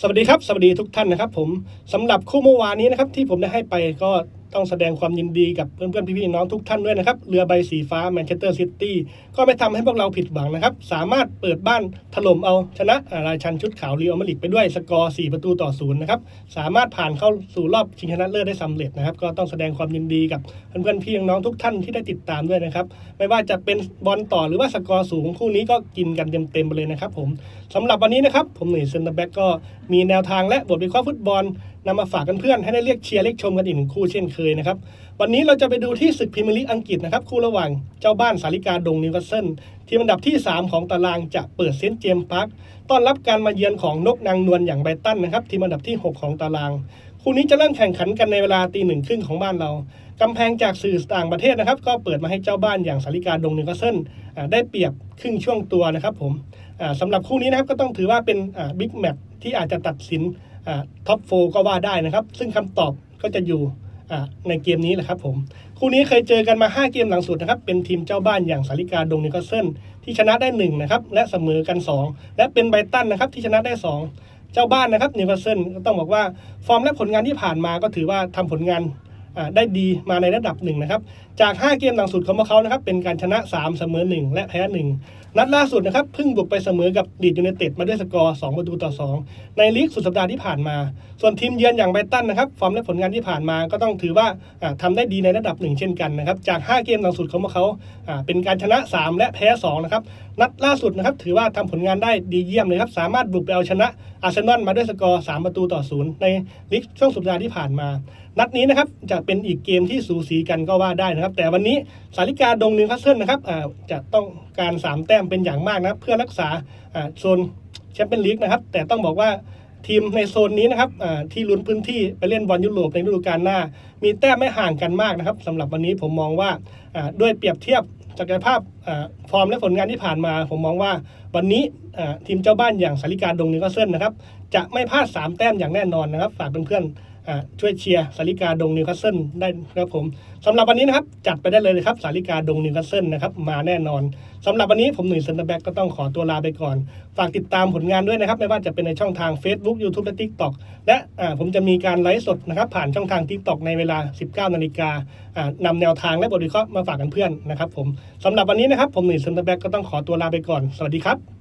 สวัสดีครับ สวัสดีทุกท่านนะครับ ผมสำหรับคู่เมื่อวานนี้นะครับ ที่ผมได้ให้ไปก็ต้องแสดงความยินดีกับเพื่อนๆ พี่ๆ น้องทุกท่านด้วยนะครับ เรือใบสีฟ้าแมนเชสเตอร์ซิตี้ก็ไม่ทำให้พวกเราผิดหวังนะครับ สามารถเปิดบ้านถล่มเอาชนะอาราชันชุดขาวเรียวมาดริดไปด้วยสกอร์ 4 ประตูต่อศูนย์นะครับ สามารถผ่านเข้าสู่รอบชิงชนะเลิศได้สำเร็จนะครับ ก็ต้องแสดงความยินดีกับเพื่อนๆ พี่น้องทุกท่านที่ได้ติดตามด้วยนะครับ ไม่ว่าจะเป็นบอลต่อหรือว่าสกอร์สูงคู่นี้ก็กินกันเต็มๆไปเลยนะครับผมสำหรับวันนี้นะครับผมหนุ่ยเซนเตอร์แบ็กก็มีแนวทางและบทวิเคราะห์ฟุตบอล นำมาฝากกันเพื่อนให้ได้เรียกเชียร์เรียกชมกันอีกหนึ่งคู่เช่นเคยนะครับวันนี้เราจะไปดูที่ศึกพรีเมียร์ลีกอังกฤษนะครับคู่ระหว่างเจ้าบ้านสาริกาดงนิวคาสเซิลทีมอันดับที่ 3 ของตารางจะเปิดเซนต์เจมส์พาร์คต้อนรับการมาเยือนของนกนางนวลอย่างไบรตันนะครับทีมอันดับที่ 6 ของตาราง คู่นี้จะเริ่มแข่งขันกันในเวลาตีหนึ่งครึ่งของบ้านเรากำแพงจากสื่อต่างประเทศนะครับ ก็เปิดมาให้เจ้าบ้านอย่างสาริกาดงนิวคาสเซิลได้เปรียบครึ่งช่วงตัวนะครับผมสำหรับคู่นี้นะครับก็ต้องถือว่าเป็นบิ๊กแมตช์ที่อาจจะตัดสิน ท็อปโฟก็ว่าได้นะครับ ซึ่งคำตอบก็จะอยู่ในเกมนี้แหละครับผมคู่นี้เคยเจอกันมา 5 เกมหลังสุดนะครับ เป็นทีมเจ้าบ้านอย่างสาริกาดงนิวคาสเซิลที่ชนะได้1นะครับและเสมอกัน 2 และเป็นไบตันนะครับที่ชนะได้ 2 เจ้าบ้านนะครับนิวคาสเซิลก็ต้องบอกว่าฟอร์มและผลงานที่ผ่านมาก็ถือว่าทำผลงาน ได้ดีมาในระดับหนึ่งนะครับ จาก 5 เกมหลังสุดของพวกเขานะครับ เป็นการชนะ 3 เสมอ 1 และแพ้ 1 นัดล่าสุดนะครับเพิ่งบุกไปเสมอกับลีดยูไนเต็ดมาด้วยสกอร์ 2 ประตูต่อ 2 ในลีกสุดสัปดาห์ที่ผ่านมา ส่วนทีมเยือนอย่างไบรตันนะครับฟอร์มและผลงานที่ผ่านมาก็ต้องถือว่าอ่าทำได้ดีในระดับหนึ่งเช่นกันนะครับจาก 5 เกมหลังสุดของพวกเขาเป็นการชนะ 3 และแพ้ 2 นะครับนัดล่าสุดนะครับถือว่าทำผลงานได้ดีเยี่ยมเลยครับสามารถบุกไปเอาชนะอาร์เซนอลมาด้วยสกอร์ 3 ประตูต่อ 0 ในลีกช่วงสัปดาห์ที่ผ่านมา นัดนี้นะครับจะเป็นอีกเกมที่สูสีกันก็ว่าได้นะครับ แต่วันนี้สาริกาดงนิวคาสเซิลนะครับจะต้องการ 3 แต้มเป็นอย่างมากนะเพื่อรักษาโซนแชมเปี้ยนลีกนะครับ แต่ต้องบอกว่าทีมในโซนนี้นะครับที่ลุ้นพื้นที่ไปเล่นบอลยุโรปในฤดูกาลหน้า มีแต้มไม่ห่างกันมากนะครับสำหรับวันนี้ผมมองว่าด้วยเปรียบเทียบศักยภาพฟอร์มและผลงานที่ผ่านมา ผมมองว่าวันนี้ทีมเจ้าบ้านอย่างสาริกาดงนิวคาสเซิลนะครับจะไม่พลาด 3 แต้มอย่างแน่นอนนะครับ ฝากเพื่อนๆช่วยเชียร์สาริกาดงนิวคาสเซิลได้ครับผมสำหรับวันนี้นะครับ จัดไปได้เลยครับสาริกาดงนิวคาสเซิลนะครับมาแน่นอนสำหรับวันนี้ผมหนุ่ยเซนเตอร์แบ็กก็ต้องขอตัวลาไปก่อน ฝากติดตามผลงานด้วยนะครับ ไม่ว่าจะเป็นในช่องทาง Facebook YouTube และ TikTok และผมจะมีการไลฟ์สดนะครับผ่านช่องทาง TikTok ในเวลา 19นาฬิกาอ่านำแนวทางและบทวิเคราะห์มาฝากกันเพื่อนนะครับผมสำหรับวันนี้นะครับผมหนุ่ยเซนเตอร์แบ็กก็ต้องขอตัวลาไปก่อน สวัสดีครับ